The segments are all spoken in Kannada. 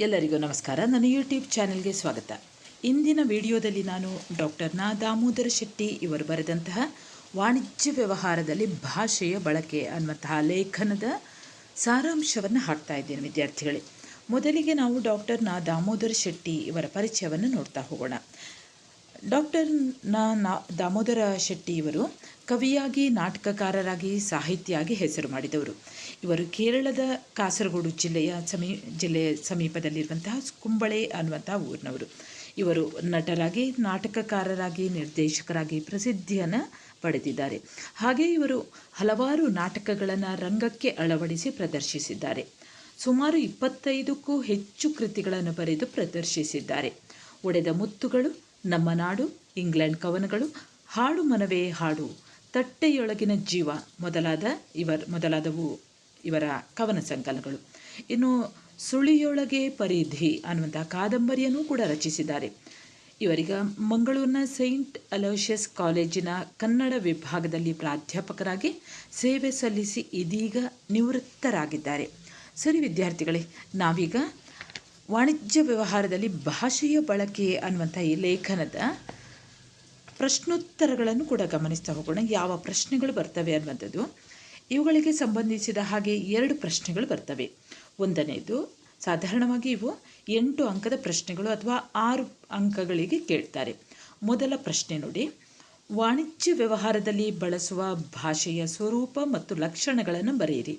ಎಲ್ಲರಿಗೂ ನಮಸ್ಕಾರ. ನನ್ನ ಯೂಟ್ಯೂಬ್ ಚಾನೆಲ್ಗೆ ಸ್ವಾಗತ. ಇಂದಿನ ವಿಡಿಯೋದಲ್ಲಿ ನಾನು ಡಾಕ್ಟರ್ ನಾ ದಾಮೋದರ ಶೆಟ್ಟಿ ಇವರು ಬರೆದಂತಹ ವಾಣಿಜ್ಯ ವ್ಯವಹಾರದಲ್ಲಿ ಭಾಷೆಯ ಬಳಕೆ ಅನ್ನುವಂತಹ ಲೇಖನದ ಸಾರಾಂಶವನ್ನು ಹಾಕ್ತಾ ಇದ್ದೇನೆ ವಿದ್ಯಾರ್ಥಿಗಳೇ. ಮೊದಲಿಗೆ ನಾವು ಡಾಕ್ಟರ್ ನಾ ದಾಮೋದರ ಶೆಟ್ಟಿ ಇವರ ಪರಿಚಯವನ್ನು ನೋಡ್ತಾ ಹೋಗೋಣ. ಡಾಕ್ಟರ್ನ ದಾಮೋದರ ಶೆಟ್ಟಿ ಇವರು ಕವಿಯಾಗಿ, ನಾಟಕಕಾರರಾಗಿ ಸಾಹಿತಿಯಾಗಿ ಹೆಸರು ಮಾಡಿದವರು. ಇವರು ಕೇರಳದ ಕಾಸರಗೋಡು ಜಿಲ್ಲೆಯ ಸಮೀ ಜಿಲ್ಲೆಯ ಸಮೀಪದಲ್ಲಿರುವಂತಹ ಕುಂಬಳೆ ಅನ್ನುವಂಥ ಊರಿನವರು. ಇವರು ನಟರಾಗಿ, ನಾಟಕಕಾರರಾಗಿ, ನಿರ್ದೇಶಕರಾಗಿ ಪ್ರಸಿದ್ಧಿಯನ್ನು ಪಡೆದಿದ್ದಾರೆ. ಹಾಗೆ ಇವರು ಹಲವಾರು ನಾಟಕಗಳನ್ನು ರಂಗಕ್ಕೆ ಅಳವಡಿಸಿ ಪ್ರದರ್ಶಿಸಿದ್ದಾರೆ. ಸುಮಾರು ಇಪ್ಪತ್ತೈದಕ್ಕೂ ಹೆಚ್ಚು ಕೃತಿಗಳನ್ನು ಬರೆದು ಪ್ರದರ್ಶಿಸಿದ್ದಾರೆ. ಒಡೆದ ಮುತ್ತುಗಳು ನಮ್ಮ ನಾಡು, ಇಂಗ್ಲೆಂಡ್ ಕವನಗಳು, ಹಾಡು ಮನವೇ ಹಾಡು, ತಟ್ಟೆಯೊಳಗಿನ ಜೀವ ಮೊದಲಾದ ಇವರ್, ಮೊದಲಾದವು ಇವರ ಕವನ ಸಂಕಲನಗಳು. ಇನ್ನು ಸುಳಿಯೊಳಗೆ ಪರಿಧಿ ಅನ್ನುವಂಥ ಕಾದಂಬರಿಯನ್ನು ಕೂಡ ರಚಿಸಿದ್ದಾರೆ. ಇವರಿಗ ಮಂಗಳೂರಿನ ಸೈಂಟ್ ಅಲೋಷಿಯಸ್ ಕಾಲೇಜಿನ ಕನ್ನಡ ವಿಭಾಗದಲ್ಲಿ ಪ್ರಾಧ್ಯಾಪಕರಾಗಿ ಸೇವೆ ಸಲ್ಲಿಸಿ ಇದೀಗ ನಿವೃತ್ತರಾಗಿದ್ದಾರೆ. ಸರಿ ವಿದ್ಯಾರ್ಥಿಗಳೇ, ನಾವೀಗ ವಾಣಿಜ್ಯ ವ್ಯವಹಾರದಲ್ಲಿ ಭಾಷೆಯ ಬಳಕೆ ಅನ್ನುವಂಥ ಈ ಲೇಖನದ ಪ್ರಶ್ನೋತ್ತರಗಳನ್ನು ಕೂಡ ಗಮನಿಸ್ತಾ ಹೋಗೋಣ. ಯಾವ ಪ್ರಶ್ನೆಗಳು ಬರ್ತವೆ ಅನ್ನುವಂಥದ್ದು. ಇವುಗಳಿಗೆ ಸಂಬಂಧಿಸಿದ ಹಾಗೆ ಎರಡು ಪ್ರಶ್ನೆಗಳು ಬರ್ತವೆ. ಒಂದನೇದು, ಸಾಧಾರಣವಾಗಿ ಇವು ಎಂಟು ಅಂಕದ ಪ್ರಶ್ನೆಗಳು ಅಥವಾ ಆರು ಅಂಕಗಳಿಗೆ ಕೇಳ್ತಾರೆ. ಮೊದಲ ಪ್ರಶ್ನೆ ನೋಡಿ. ವಾಣಿಜ್ಯ ವ್ಯವಹಾರದಲ್ಲಿ ಬಳಸುವ ಭಾಷೆಯ ಸ್ವರೂಪ ಮತ್ತು ಲಕ್ಷಣಗಳನ್ನು ಬರೆಯಿರಿ.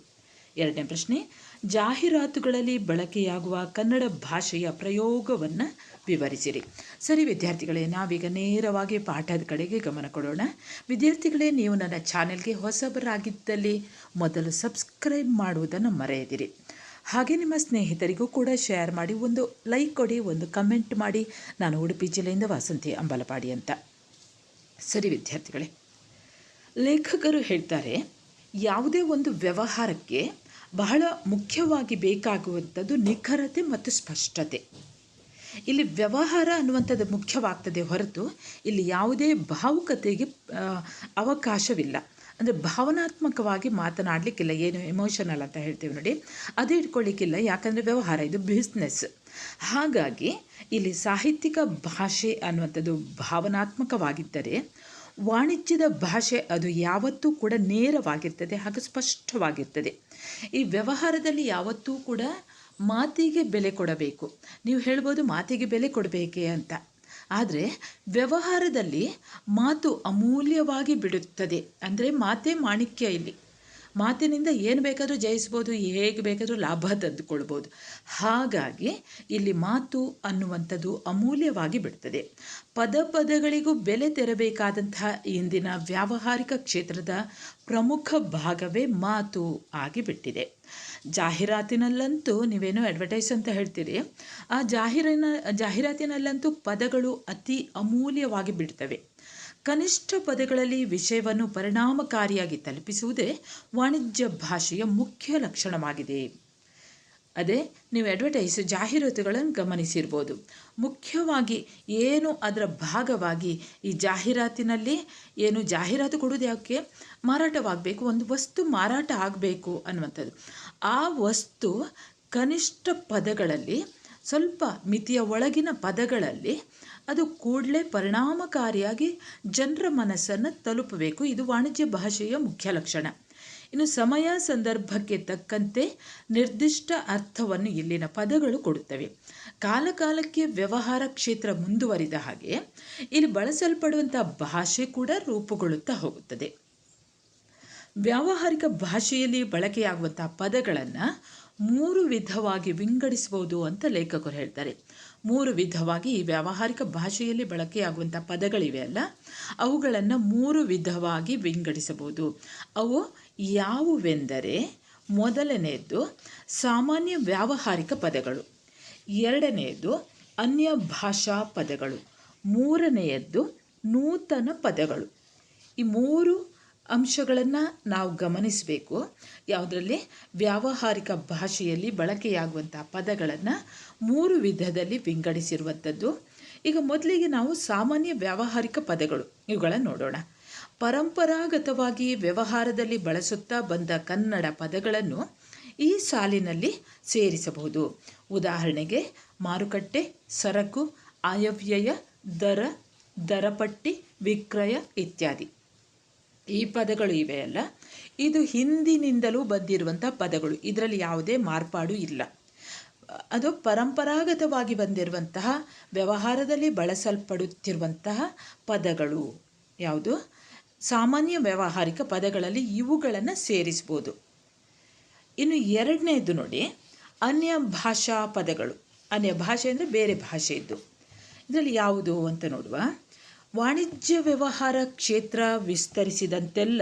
ಎರಡನೇ ಪ್ರಶ್ನೆ ಜಾಹೀರಾತುಗಳಲ್ಲಿ ಬಳಕೆಯಾಗುವ ಕನ್ನಡ ಭಾಷೆಯ ಪ್ರಯೋಗವನ್ನು ವಿವರಿಸಿರಿ. ಸರಿ ವಿದ್ಯಾರ್ಥಿಗಳೇ, ನಾವೀಗ ನೇರವಾಗಿ ಪಾಠದ ಕಡೆಗೆ ಗಮನ ಕೊಡೋಣ. ವಿದ್ಯಾರ್ಥಿಗಳೇ, ನೀವು ನನ್ನ ಚಾನೆಲ್ಗೆ ಹೊಸಬರಾಗಿದ್ದಲ್ಲಿ ಮೊದಲು ಸಬ್ಸ್ಕ್ರೈಬ್ ಮಾಡುವುದನ್ನು ಮರೆಯದಿರಿ. ಹಾಗೆ ನಿಮ್ಮ ಸ್ನೇಹಿತರಿಗೂ ಕೂಡ ಶೇರ್ ಮಾಡಿ, ಒಂದು ಲೈಕ್ ಕೊಡಿ, ಒಂದು ಕಮೆಂಟ್ ಮಾಡಿ. ನಾನು ಉಡುಪಿ ಜಿಲ್ಲೆಯಿಂದ ವಾಸಂತಿ ಅಂಬಲಪಾಡಿ ಅಂತ. ಸರಿ ವಿದ್ಯಾರ್ಥಿಗಳೇ, ಲೇಖಕರು ಹೇಳ್ತಾರೆ, ಯಾವುದೇ ಒಂದು ವ್ಯವಹಾರಕ್ಕೆ ಬಹಳ ಮುಖ್ಯವಾಗಿ ಬೇಕಾಗುವಂಥದ್ದು ನಿಖರತೆ ಮತ್ತು ಸ್ಪಷ್ಟತೆ. ಇಲ್ಲಿ ವ್ಯವಹಾರ ಅನ್ನುವಂಥದ್ದು ಮುಖ್ಯವಾಗ್ತದೆ ಹೊರತು ಇಲ್ಲಿ ಯಾವುದೇ ಭಾವುಕತೆಗೆ ಅವಕಾಶವಿಲ್ಲ. ಅಂದರೆ ಭಾವನಾತ್ಮಕವಾಗಿ ಮಾತನಾಡಲಿಕ್ಕಿಲ್ಲ, ಏನು ಎಮೋಷನಲ್ ಅಂತ ಹೇಳ್ತೀವಿ ನೋಡಿ. ಅದು ಇಟ್ಕೊಳ್ಳಿಕ್ಕಿಲ್ಲ, ಯಾಕಂದರೆ ವ್ಯವಹಾರ, ಇದು ಬಿಸ್ನೆಸ್ ಹಾಗಾಗಿ ಇಲ್ಲಿ ಸಾಹಿತ್ಯಿಕ ಭಾಷೆ ಅನ್ನುವಂಥದ್ದು ಭಾವನಾತ್ಮಕವಾಗಿದ್ದರೆ ವಾಣಿಜ್ಯದ ಭಾಷೆ ಅದು ಯಾವತ್ತೂ ಕೂಡ ನೇರವಾಗಿರ್ತದೆ ಹಾಗೂ ಸ್ಪಷ್ಟವಾಗಿರ್ತದೆ. ಈ ವ್ಯವಹಾರದಲ್ಲಿ ಯಾವತ್ತೂ ಕೂಡ ಮಾತಿಗೆ ಬೆಲೆ ಕೊಡಬೇಕು. ನೀವು ಹೇಳ್ಬೋದು ಮಾತಿಗೆ ಬೆಲೆ ಕೊಡಬೇಕೇ ಅಂತ. ಆದರೆ ವ್ಯವಹಾರದಲ್ಲಿ ಮಾತು ಅಮೂಲ್ಯವಾಗಿ ಬಿಡುತ್ತದೆ. ಅಂದರೆ ಮಾತೇ ಮಾಣಿಕ್ಯ ಇಲ್ಲಿ. ಮಾತಿನಿಂದ ಏನು ಬೇಕಾದರೂ ಜಯಿಸ್ಬೋದು, ಹೇಗೆ ಬೇಕಾದರೂ ಲಾಭ ತಂದುಕೊಳ್ಬೋದು. ಹಾಗಾಗಿ ಇಲ್ಲಿ ಮಾತು ಅನ್ನುವಂಥದ್ದು ಅಮೂಲ್ಯವಾಗಿ ಬಿಡ್ತದೆ. ಪದ ಪದಗಳಿಗೂ ಬೆಲೆ ತೆರಬೇಕಾದಂತಹ ಇಂದಿನ ವ್ಯಾವಹಾರಿಕ ಕ್ಷೇತ್ರದ ಪ್ರಮುಖ ಭಾಗವೇ ಮಾತು ಆಗಿಬಿಟ್ಟಿದೆ. ಜಾಹೀರಾತಿನಲ್ಲಂತೂ ನೀವೇನೋ ಅಡ್ವರ್ಟೈಸ್ ಅಂತ ಹೇಳ್ತೀರಿ, ಆ ಜಾಹೀರಿನ ಜಾಹೀರಾತಿನಲ್ಲಂತೂ ಪದಗಳು ಅತಿ ಅಮೂಲ್ಯವಾಗಿ ಬಿಡ್ತವೆ. ಕನಿಷ್ಠ ಪದಗಳಲ್ಲಿ ವಿಷಯವನ್ನು ಪರಿಣಾಮಕಾರಿಯಾಗಿ ತಲುಪಿಸುವುದೇ ವಾಣಿಜ್ಯ ಭಾಷೆಯ ಮುಖ್ಯ ಲಕ್ಷಣವಾಗಿದೆ. ಅದೇ, ನೀವು ಅಡ್ವರ್ಟೈಸ್ ಜಾಹೀರಾತುಗಳನ್ನು ಗಮನಿಸಿರ್ಬೋದು. ಮುಖ್ಯವಾಗಿ ಏನು ಅದರ ಭಾಗವಾಗಿ ಈ ಜಾಹೀರಾತಿನಲ್ಲಿ ಏನು ಜಾಹೀರಾತು ಕೊಡೋದು ಯಾಕೆ? ಮಾರಾಟವಾಗಬೇಕು, ಒಂದು ವಸ್ತು ಮಾರಾಟ ಆಗಬೇಕು ಅನ್ನುವಂಥದ್ದು. ಆ ವಸ್ತು ಕನಿಷ್ಠ ಪದಗಳಲ್ಲಿ, ಸ್ವಲ್ಪ ಮಿತಿಯ ಒಳಗಿನ ಪದಗಳಲ್ಲಿ ಅದು ಕೂಡಲೇ ಪರಿಣಾಮಕಾರಿಯಾಗಿ ಜನರ ಮನಸ್ಸನ್ನು ತಲುಪಬೇಕು. ಇದು ವಾಣಿಜ್ಯ ಭಾಷೆಯ ಮುಖ್ಯ ಲಕ್ಷಣ. ಇನ್ನು ಸಮಯ ಸಂದರ್ಭಕ್ಕೆ ತಕ್ಕಂತೆ ನಿರ್ದಿಷ್ಟ ಅರ್ಥವನ್ನು ಇಲ್ಲಿನ ಪದಗಳು ಕೊಡುತ್ತವೆ. ಕಾಲಕಾಲಕ್ಕೆ ವ್ಯವಹಾರ ಕ್ಷೇತ್ರ ಮುಂದುವರಿದ ಹಾಗೆ ಇಲ್ಲಿ ಬಳಸಲ್ಪಡುವಂಥ ಭಾಷೆ ಕೂಡ ರೂಪುಗೊಳ್ಳುತ್ತಾ ಹೋಗುತ್ತದೆ. ವ್ಯಾವಹಾರಿಕ ಭಾಷೆಯಲ್ಲಿ ಬಳಕೆಯಾಗುವಂಥ ಪದಗಳನ್ನು ಮೂರು ವಿಧವಾಗಿ ವಿಂಗಡಿಸಬಹುದು ಅಂತ ಲೇಖಕರು ಹೇಳ್ತಾರೆ. ಮೂರು ವಿಧವಾಗಿ ಈ ವ್ಯಾವಹಾರಿಕ ಭಾಷೆಯಲ್ಲಿ ಬಳಕೆಯಾಗುವಂಥ ಪದಗಳಿವೆ ಅಲ್ಲ? ಅವುಗಳನ್ನು ಮೂರು ವಿಧವಾಗಿ ವಿಂಗಡಿಸಬಹುದು. ಅವು ಯಾವುವೆಂದರೆ ಮೊದಲನೆಯದು ಸಾಮಾನ್ಯ ವ್ಯಾವಹಾರಿಕ ಪದಗಳು. ಎರಡನೆಯದು ಅನ್ಯ ಭಾಷಾ ಪದಗಳು. ಮೂರನೆಯದ್ದು ನೂತನ ಪದಗಳು. ಈ ಮೂರು ಅಂಶಗಳನ್ನು ನಾವು ಗಮನಿಸಬೇಕು. ಯಾವುದರಲ್ಲಿ? ವ್ಯಾವಹಾರಿಕ ಭಾಷೆಯಲ್ಲಿ ಬಳಕೆಯಾಗುವಂಥ ಪದಗಳನ್ನು ಮೂರು ವಿಧದಲ್ಲಿ ವಿಂಗಡಿಸಿರುವಂಥದ್ದು. ಈಗ ಮೊದಲಿಗೆ ನಾವು ಸಾಮಾನ್ಯ ವ್ಯಾವಹಾರಿಕ ಪದಗಳು, ಇವುಗಳನ್ನು ನೋಡೋಣ. ಪರಂಪರಾಗತವಾಗಿ ವ್ಯವಹಾರದಲ್ಲಿ ಬಳಸುತ್ತಾ ಬಂದ ಕನ್ನಡ ಪದಗಳನ್ನು ಈ ಸಾಲಿನಲ್ಲಿ ಸೇರಿಸಬಹುದು. ಉದಾಹರಣೆಗೆ, ಮಾರುಕಟ್ಟೆ, ಸರಕು, ಆಯವ್ಯಯ, ದರ, ದರಪಟ್ಟಿ, ವಿಕ್ರಯ ಇತ್ಯಾದಿ. ಈ ಪದಗಳು ಇವೆಯಲ್ಲ ಇದು ಹಿಂದಿನಿಂದಲೂ ಬಂದಿರುವಂಥ ಪದಗಳು. ಇದರಲ್ಲಿ ಯಾವುದೇ ಮಾರ್ಪಾಡು ಇಲ್ಲ. ಅದು ಪರಂಪರಾಗತವಾಗಿ ಬಂದಿರುವಂತಹ, ವ್ಯವಹಾರದಲ್ಲಿ ಬಳಸಲ್ಪಡುತ್ತಿರುವಂತಹ ಪದಗಳು. ಯಾವುದು? ಸಾಮಾನ್ಯ ವ್ಯಾವಹಾರಿಕ ಪದಗಳಲ್ಲಿ ಇವುಗಳನ್ನು ಸೇರಿಸ್ಬೋದು. ಇನ್ನು ಎರಡನೇದು ನೋಡಿ, ಅನ್ಯ ಭಾಷಾ ಪದಗಳು. ಅನ್ಯ ಭಾಷೆ ಅಂದರೆ ಬೇರೆ ಭಾಷೆಯದ್ದು ಇದರಲ್ಲಿ ಯಾವುದು ಅಂತ ನೋಡುವ. ವಾಣಿಜ್ಯ ವ್ಯವಹಾರ ಕ್ಷೇತ್ರ ವಿಸ್ತರಿಸಿದಂತೆಲ್ಲ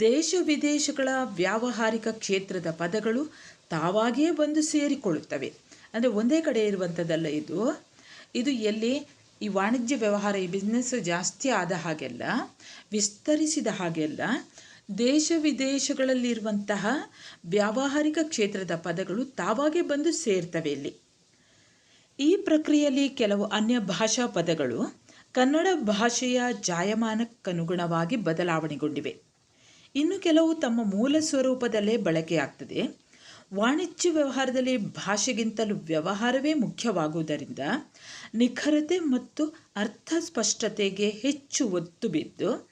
ದೇಶ ವಿದೇಶಗಳ ವ್ಯಾವಹಾರಿಕ ಕ್ಷೇತ್ರದ ಪದಗಳು ತಾವಾಗಿಯೇ ಬಂದು ಸೇರಿಕೊಳ್ಳುತ್ತವೆ. ಅಂದರೆ ಒಂದೇ ಕಡೆ ಇರುವಂಥದ್ದಲ್ಲ ಇದು. ಇದು ಎಲ್ಲಿ? ಈ ವಾಣಿಜ್ಯ ವ್ಯವಹಾರ, ಈ ಬಿಸ್ನೆಸ್ ಜಾಸ್ತಿ ಆದ ಹಾಗೆಲ್ಲ, ವಿಸ್ತರಿಸಿದ ಹಾಗೆಲ್ಲ ದೇಶ ವಿದೇಶಗಳಲ್ಲಿರುವಂತಹ ವ್ಯಾವಹಾರಿಕ ಕ್ಷೇತ್ರದ ಪದಗಳು ತಾವಾಗೇ ಬಂದು ಸೇರ್ತವೆ ಇಲ್ಲಿ. ಈ ಪ್ರಕ್ರಿಯೆಯಲ್ಲಿ ಕೆಲವು ಅನ್ಯ ಭಾಷಾ ಪದಗಳು ಕನ್ನಡ ಭಾಷೆಯ ಜಾಯಮಾನಕ್ಕನುಗುಣವಾಗಿ ಬದಲಾವಣೆಗೊಂಡಿವೆ. ಇನ್ನು ಕೆಲವು ತಮ್ಮ ಮೂಲ ಸ್ವರೂಪದಲ್ಲೇ ಬಳಕೆಯಾಗ್ತದೆ. ವಾಣಿಜ್ಯ ವ್ಯವಹಾರದಲ್ಲಿ ಭಾಷೆಗಿಂತಲೂ ವ್ಯವಹಾರವೇ ಮುಖ್ಯವಾಗುವುದರಿಂದ ನಿಖರತೆ ಮತ್ತು ಅರ್ಥ ಸ್ಪಷ್ಟತೆಗೆ ಹೆಚ್ಚು ಒತ್ತು ಬಿದ್ದು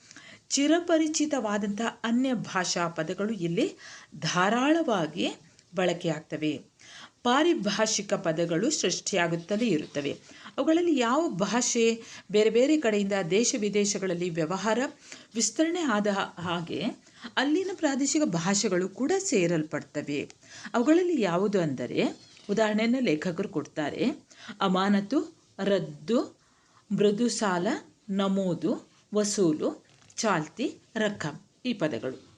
ಚಿರಪರಿಚಿತವಾದಂಥ ಅನ್ಯ ಭಾಷಾ ಪದಗಳು ಇಲ್ಲಿ ಧಾರಾಳವಾಗಿ ಬಳಕೆಯಾಗ್ತವೆ. ಪಾರಿಭಾಷಿಕ ಪದಗಳು ಸೃಷ್ಟಿಯಾಗುತ್ತಲೇ ಇರುತ್ತವೆ. ಅವುಗಳಲ್ಲಿ ಯಾವ ಭಾಷೆ ಬೇರೆ ಬೇರೆ ಕಡೆಯಿಂದ ದೇಶ ವಿದೇಶಗಳಲ್ಲಿ ವ್ಯವಹಾರ, ವಿಸ್ತರಣೆ ಆದ ಹಾಗೆ ಅಲ್ಲಿನ ಪ್ರಾದೇಶಿಕ ಭಾಷೆಗಳು ಕೂಡ ಸೇರಲ್ಪಡ್ತವೆ. ಅವುಗಳಲ್ಲಿ ಯಾವುದು ಅಂದರೆ, ಉದಾಹರಣೆಯನ್ನು ಲೇಖಕರು ಕೊಡ್ತಾರೆ. ಅಮಾನತು, ರದ್ದು ಮೃದು ಸಾಲ ನಮೂದು, ವಸೂಲು, ಚಾಲ್ತಿ ರಕ್ಕಂ ಈ ಪದಗಳು.